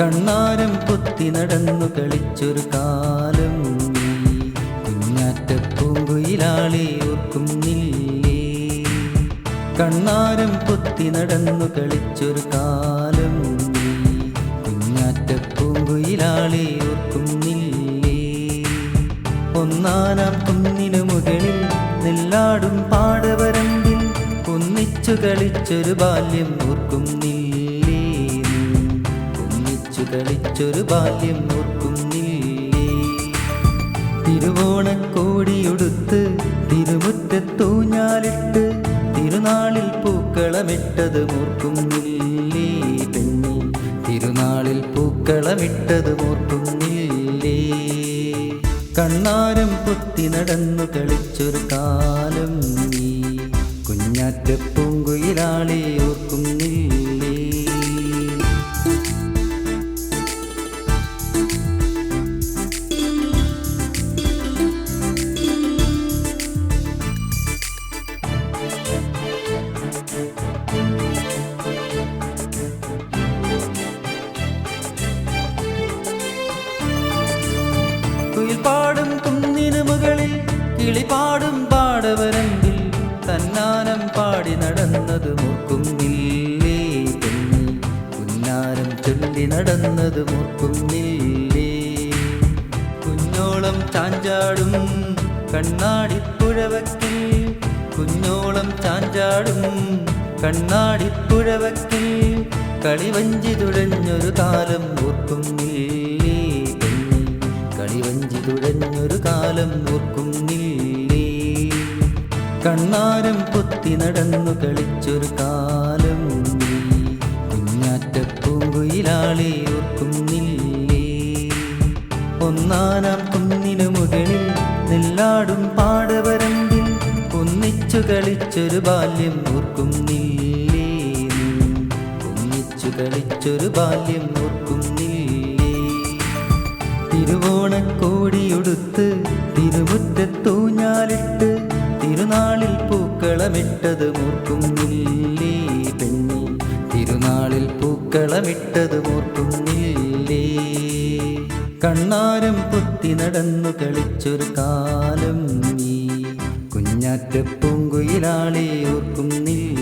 കണ്ണാരം കൊത്തി നടന്നു കളിച്ചൊരു കാലം നീ. കുഞ്ഞാറ്റ പൂങ്കുയിലാളെ ഓർക്കുന്നില്ലേ? കണ്ണാരം കൊത്തി നടന്നു കളിച്ചൊരു കാലം നീ. കുഞ്ഞാറ്റ പൂങ്കുയിലാളെ ഓർക്കുന്നില്ലേ? ഒന്നാനാം കുന്നിനു മുകളിൽ നെല്ലാടും പാടവരമ്പിൽ ഒന്നിച്ചു കളിച്ചൊരു ബാല്യം ഓർക്കുന്നില്ലേ? കളിച്ചൊരു ബാല്യം ഓർക്കുന്നില്ലേ? തിരുവോണക്കോടിയൊടുത്ത് തിരുമുറ്റത്തൂഞ്ഞാലിട്ട് തിരുനാളിൽ പൂക്കളമിട്ടത് മൂർക്കുന്നില്ലേ പെണ്ണി? തിരുനാളിൽ പൂക്കളമിട്ടത് മൂർക്കുന്നില്ലേ? കണ്ണാരം പൊത്തി നടന്നു കളിച്ചൊരു കാലം നീ. കുഞ്ഞാറ്റ പൂങ്കുയിലാളെ കിളിപാടും പാടവരമ്പിൽ തന്നാനം പാടി നടന്നത് മൂക്കുന്നില്ലേ പെണ്ണിൽ? പുന്നാരം ചൊല്ലി നടന്നത് മൂക്കുന്നില്ലേ? കുഞ്ഞോളം ചാഞ്ചാടും കണ്ണാടിപ്പുഴവക്കിൽ. കുഞ്ഞോളം ചാഞ്ചാടും കണ്ണാടിപ്പുഴവക്കിൽ. കളിവഞ്ചി തുഴഞ്ഞൊരു കാലം ഓർക്കുന്നില്ലേ? കളിവഞ്ചി തുഴഞ്ഞൊരു കാലം ഓർക്കുന്നില്ലേ കണ്ണാരം പൊത്തി നടന്നു കളിച്ചൊരു കാലം നീ. ഓർക്കുന്നില്ലേ ഒന്നാനാം കുന്നിനു മുകളിൽ നെല്ലാടും പാടവരമ്പിൽ ഒന്നിച്ചു കളിച്ചൊരു ബാല്യം ഓർക്കുന്നില്ലേ? ഒന്നിച്ചു കളിച്ചൊരു ബാല്യം ഓർക്കുന്നില്ലേ തിരുവോണക്കോടിയൊടുത്ത് തിരുമുറ്റത്തൂഞ്ഞാലിട്ട് തിരുനാളിൽ പൂക്കളമിട്ടത് മൂർക്കുന്നില്ലേ പെണ്ണി? തിരുനാളിൽ പൂക്കളമിട്ടത് മൂർക്കുന്നില്ലേ? കണ്ണാരം കുത്തി നടന്നു കളിച്ചൊരു കാലം നീ. കുഞ്ഞാറ്റ പൂങ്കുയിലാളെ ഓർക്കുന്നില്ലേ?